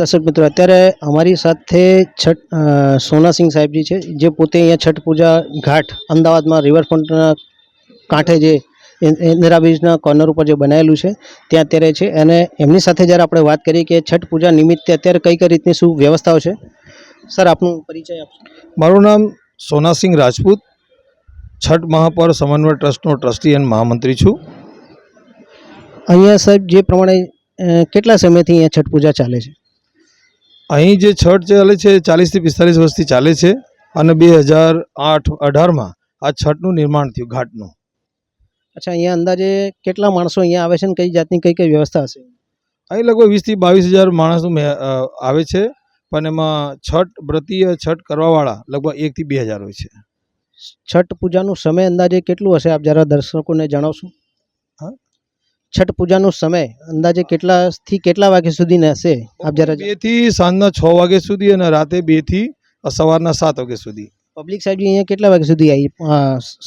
દર્શક મિત્રો અત્યારે અમારી સાથે છઠ સોનાસિંહ સાહેબજી છે જે પોતે અહીંયા છઠ પૂજા ઘાટ અમદાવાદમાં રિવરફ્રન્ટના કાંઠે જે ઇન્દિરા બ્રિજના કોર્નર ઉપર જે બનાવેલું છે ત્યાં અત્યારે છે. અને એમની સાથે જ્યારે આપણે વાત કરીએ કે છઠ પૂજા નિમિત્તે અત્યારે કઈ કઈ રીતની શું વ્યવસ્થાઓ છે? સર આપનું પરિચય આપશો. મારું નામ સોનાસિંહ રાજપૂત છઠ મહાપર સમન્વય ટ્રસ્ટનો ટ્રસ્ટી અને મહામંત્રી છું. અહીંયા સાહેબ જે પ્રમાણે કેટલા સમયથી અહીંયા છઠ પૂજા ચાલે છે? અહીં જે છઠ ચાલે છે ચાલીસથી પિસ્તાલીસ વર્ષથી ચાલે છે અને બે હજાર આઠ અઢારમાં આ છઠનું નિર્માણ થયું ઘાટનું. અચ્છા અહીંયા અંદાજે કેટલા માણસો અહીંયા આવે છે ને કઈ જાતની કઈ કઈ વ્યવસ્થા હશે? અહીં લગભગ વીસથી બાવીસ હજાર માણસો મે- આવે છે પણ એમાં છઠ વ્રતીય છઠ કરવાવાળા લગભગ એકથી બે હજાર હોય છે. છઠ પૂજાનું સમય અંદાજે કેટલું હશે આપ જરા દર્શકોને જણાવશો? છઠ પૂજાનો સમય અંદાજે કેટલાથી કેટલા વાગ્યા સુધી હશે? આપ જરા બેથી સાંજના છ વાગ્યા સુધી અને રાતે બેથી સવારના સાત વાગ્યા સુધી. પબ્લિક સાહેબ અહીંયા કેટલા વાગ્યા સુધી આવી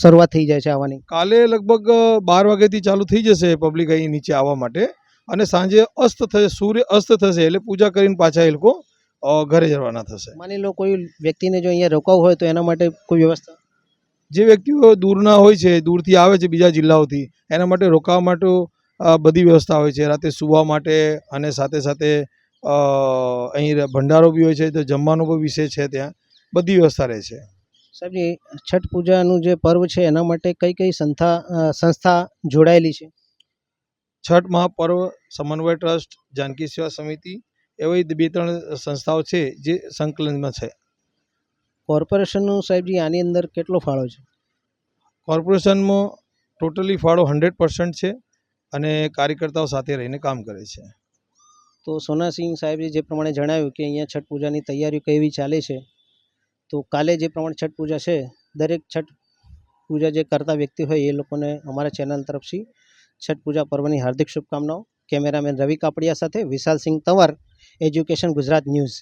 શરૂઆત થઈ જાય છે આવવાની? કાલે લગભગ બાર વાગ્યાથી ચાલુ થઈ જશે પબ્લિક અહીં નીચે આવવા માટે. અને સાંજે અસ્ત થશે સૂર્ય અસ્ત થશે એટલે પૂજા કરીને પાછા એ લોકો ઘરે જવાના થશે. માની લો કોઈ વ્યક્તિને જો અહીંયા રોકાવું હોય તો એના માટે કોઈ વ્યવસ્થા? જે વ્યક્તિઓ દૂરના હોય છે દૂરથી આવે છે બીજા જિલ્લાઓથી એના માટે રોકાવા માટે બધી વ્યવસ્થા હોય છે. રાતે સૂવા માટે અને સાથે સાથે અહીં ભંડારો બી હોય છે તો જમવાનો પણ વિષય છે ત્યાં. બધી વ્યવસ્થા રહે છે. સાહેબજી છઠ પૂજાનું જે પર્વ છે એના માટે કઈ કઈ સંસ્થા સંસ્થા જોડાયેલી છે? છઠ મહાપર્વ સમન્વય ટ્રસ્ટ જાનકી સેવા સમિતિ એવી બે ત્રણ સંસ્થાઓ છે જે સંકલનમાં છે. કોર્પોરેશનનું સાહેબજી આની અંદર કેટલો ફાળો છે? કોર્પોરેશનમાં ટોટલી ફાળો હંડ્રેડ પર્સન્ટ છે. અને કાર્યકર્તાઓ સાથે રહીને કામ કરે છે. તો સોનાસિંહ સાહેબે જે પ્રમાણે જણાવ્યું કે અહીંયા છઠ પૂજાની તૈયારીઓ કેવી ચાલે છે, તો કાલે જે પ્રમાણે છઠ પૂજા છે, દરેક છઠ પૂજા જે કરતા વ્યક્તિ હોય એ લોકોને અમારા ચેનલ તરફથી છઠ પૂજા પર્વની હાર્દિક શુભકામનાઓ. કેમેરામેન રવિ કાપડિયા સાથે વિશાલસિંહ તંવર, એજ્યુકેશન ગુજરાત ન્યૂઝ.